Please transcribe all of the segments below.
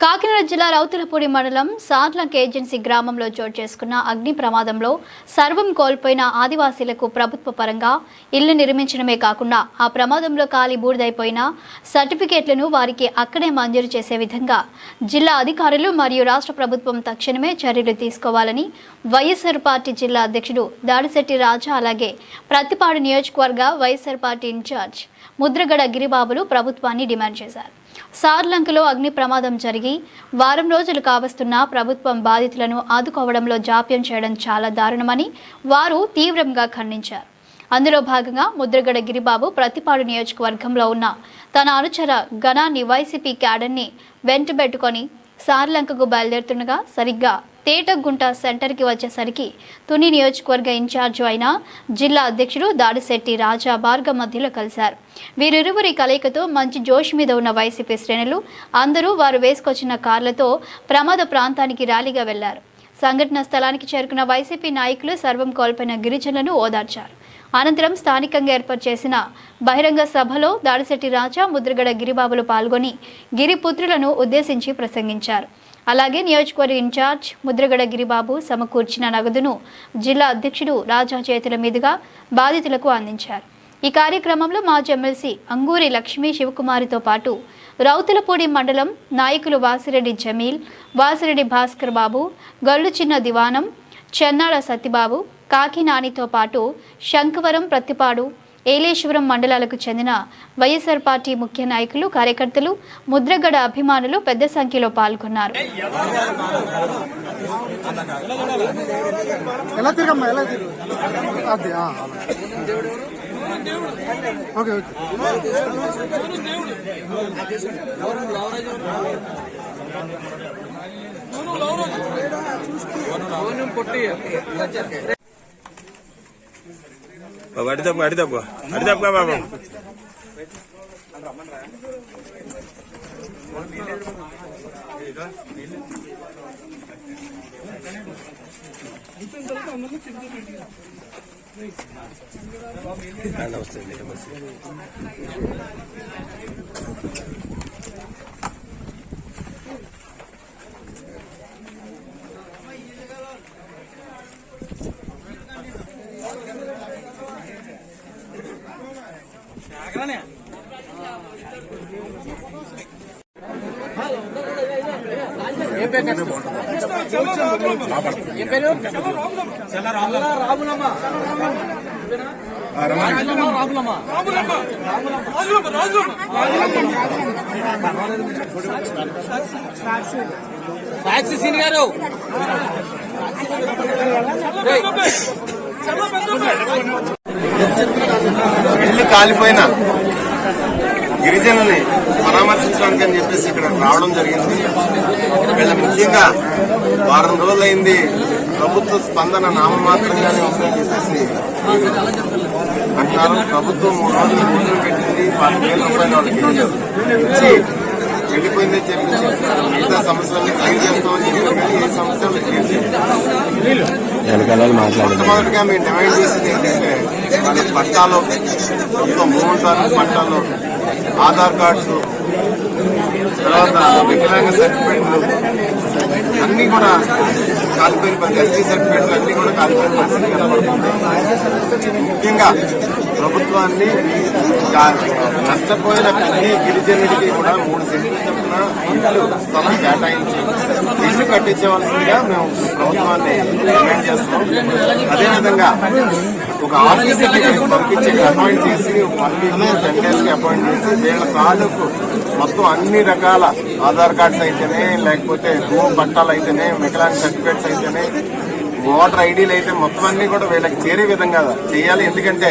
కాకినాడ జిల్లా రౌతులపూడి మండలం సాట్లంక్ ఏజెన్సీ గ్రామంలో చోటు చేసుకున్న అగ్ని ప్రమాదంలో సర్వం కోల్పోయిన ఆదివాసీలకు ప్రభుత్వ పరంగా ఇల్లు నిర్మించడమే కాకుండా ఆ ప్రమాదంలో కాలి బూడిదైపోయిన సర్టిఫికేట్లను వారికి అక్కడే మంజూరు చేసే విధంగా జిల్లా అధికారులు మరియు రాష్ట్ర ప్రభుత్వం తక్షణమే చర్యలు తీసుకోవాలని వైఎస్ఆర్ పార్టీ జిల్లా అధ్యక్షుడు దాడిశెట్టి రాజా అలాగే ప్రతిపాడు నియోజకవర్గ వైఎస్ఆర్ పార్టీ ఇన్ఛార్జ్ ముద్రగడ గిరిబాబులు ప్రభుత్వాన్ని డిమాండ్ చేశారు. సార్లంకలో అగ్ని ప్రమాదం జరిగి వారం రోజులు కావస్తున్నా ప్రభుత్వం బాధితులను ఆదుకోవడంలో జాప్యం చేయడం చాలా దారుణమని వారు తీవ్రంగా ఖండించారు. అందులో భాగంగా ముద్రగడ గిరిబాబు ప్రతిపాడు నియోజకవర్గంలో ఉన్న తన అనుచర గణాన్ని వైసీపీ క్యాడర్ని వెంటబెట్టుకొని సార్లంకకు బయలుదేరుతుండగా సరిగ్గా తేటగుంట సెంటర్కి వచ్చేసరికి తుని నియోజకవర్గ ఇన్ఛార్జ్ అయిన జిల్లా అధ్యక్షుడు దాడిశెట్టి రాజా భార్గ మధ్యలో కలిశారు. వీరిరువురి కలయికతో మంచి జోష్ మీద ఉన్న వైసీపీ శ్రేణులు అందరూ వారు వేసుకొచ్చిన కార్లతో ప్రమాద ప్రాంతానికి ర్యాలీగా వెళ్ళారు. సంఘటన స్థలానికి చేరుకున్న వైసీపీ నాయకులు సర్వం కోల్పోయిన గిరిజనులను ఓదార్చారు. అనంతరం స్థానికంగా ఏర్పాటు చేసిన బహిరంగ సభలో దాడిశెట్టి రాజా ముద్రగడ గిరిబాబులు పాల్గొని గిరిపుత్రులను ఉద్దేశించి ప్రసంగించారు. అలాగే నియోజకవర్గ ఇన్ఛార్జ్ ముద్రగడ గిరిబాబు సమకూర్చిన నగదును జిల్లా అధ్యక్షుడు రాజా చేతుల మీదుగా బాధితులకు అందించారు. ఈ కార్యక్రమంలో మాజీ ఎమ్మెల్సీ అంగూరి లక్ష్మీ శివకుమారితో పాటు రౌతులపూడి మండలం నాయకులు వాసిరెడ్డి జమీల్ వాసిరెడ్డి భాస్కర్ బాబు గల్లు చిన్న దివానం చెన్నాడ సత్యబాబు కాకినానితో పాటు శంఖవరం ప్రతిపాడు ఏలేశ్వరం మండలాలకు చెందిన వైఎస్ఆర్ పార్టీ ముఖ్య నాయకులు కార్యకర్తలు ముద్రగడ అభిమానులు పెద్ద సంఖ్యలో పాల్గొన్నారు. పొట్టి బాబు అడి తప్పు అడి తప్పు అడి తప్పుగా బాబు వస్తుంది సాక్షి సీన్ గారు. ఇల్లు కాలిపోయిన గిరిజనుల్ని పరామర్శించడానికి అని చెప్పేసి ఇక్కడ రావడం జరిగింది. వీళ్ళ ముఖ్యంగా వారం రోజులైంది ప్రభుత్వ స్పందన నామమాత్రంగానే ఉందని చెప్పేసి అంటున్నారు. ప్రభుత్వం మూడు రోజులు ముందుకు పెట్టింది. పది వేల రూపాయలు వాళ్ళకి ఇచ్చి వెళ్ళిపోయిందని చెప్పి చెప్తున్నారు. మిగతా సమస్యలన్నీ క్లియర్ చేస్తామని చెప్పారు. కానీ ఏ సమస్యలు క్లియర్ మొట్టమొదటిగా మేము డిమాండ్ చేసేది ఏంటంటే మన పట్టాలో మొత్తం సార్లు పంటాలు ఆధార్ కార్డ్స్ తర్వాత వికలాంగ సర్టిఫికెట్లు అన్ని కూడా కాలిపోయిన పరిస్థితి ఎస్టీ సర్టిఫికెట్లు అన్ని కూడా కాలిపోయిన పరిస్థితి కనబడుతుంది ముఖ్యంగా ప్రభుత్వాన్ని నష్టపోయిన ప్రతి గిరిజనుడికి కూడా మూడు సెంట్లు చొప్పున ఇంట్లో స్థలం కేటాయించి ఇల్లు కట్టించవలసిందిగా మేము ప్రభుత్వాన్ని డిమాండ్ చేస్తున్నాం. అదేవిధంగా ఒక ఆఫీసర్ని పంపించి అపాయింట్ చేసి వన్ వీక్ టెన్ అపాయింట్ చేసి వీళ్ళ తాలూకు మొత్తం అన్ని రకాల ఆధార్ కార్డ్స్ అయితేనే లేకపోతే భూ పట్టాలు అయితేనే వికలాంగ్ సర్టిఫికేట్స్ అయితేనే ఓటర్ ఐడీలు అయితే మొత్తం అన్ని కూడా వీళ్ళకి చేరే విధంగా చేయాలి. ఎందుకంటే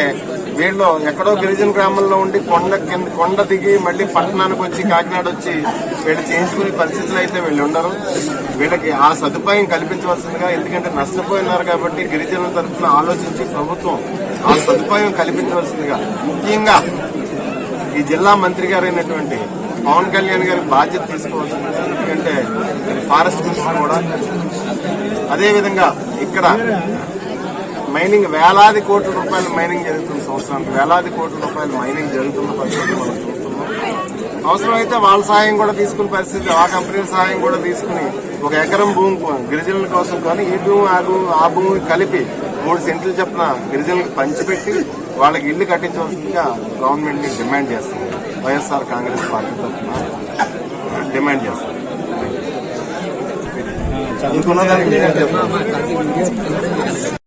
వీళ్ళు ఎక్కడో గిరిజన గ్రామంలో ఉండి కొండ కింద కొండ దిగి మళ్ళీ పట్టణానికి వచ్చి కాకినాడ వచ్చి వీళ్ళు చేయించుకునే పరిస్థితులు అయితే వీళ్ళు ఉండరు. వీళ్ళకి ఆ సదుపాయం కల్పించవలసిందిగా ఎందుకంటే నష్టపోయినారు కాబట్టి గిరిజనుల తరఫున ఆలోచించి ప్రభుత్వం ఆ సదుపాయం కల్పించవలసిందిగా. ముఖ్యంగా ఈ జిల్లా మంత్రి గారైనటువంటి పవన్ కళ్యాణ్ గారి బాధ్యత తీసుకోవాల్సింది ఎందుకంటే ఫారెస్ట్ మినిస్టర్ కూడా. అదేవిధంగా ఇక్కడ మైనింగ్ వేలాది కోట్ల రూపాయలు మైనింగ్ జరుగుతున్న సంవత్సరానికి వేలాది కోట్ల రూపాయలు మైనింగ్ జరుగుతున్న పరిస్థితి మనం చూస్తున్నాం. అవసరమైతే వాళ్ళ సహాయం కూడా తీసుకునే పరిస్థితి ఆ కంపెనీల సహాయం కూడా తీసుకుని ఒక ఎకరం భూమి గిరిజనుల కోసం కానీ ఈ భూమి ఆ భూమి ఆ భూమి కలిపి మూడు సెంట్లు చెప్పిన గిరిజనులకు పంచిపెట్టి వాళ్ళకి ఇల్లు కట్టించవలసిందిగా గవర్నమెంట్ని డిమాండ్ చేస్తుంది వైఎస్ఆర్ కాంగ్రెస్ పార్టీ తరఫున డిమాండ్ చేస్తుంది ఇంకొన్నదానికి నేను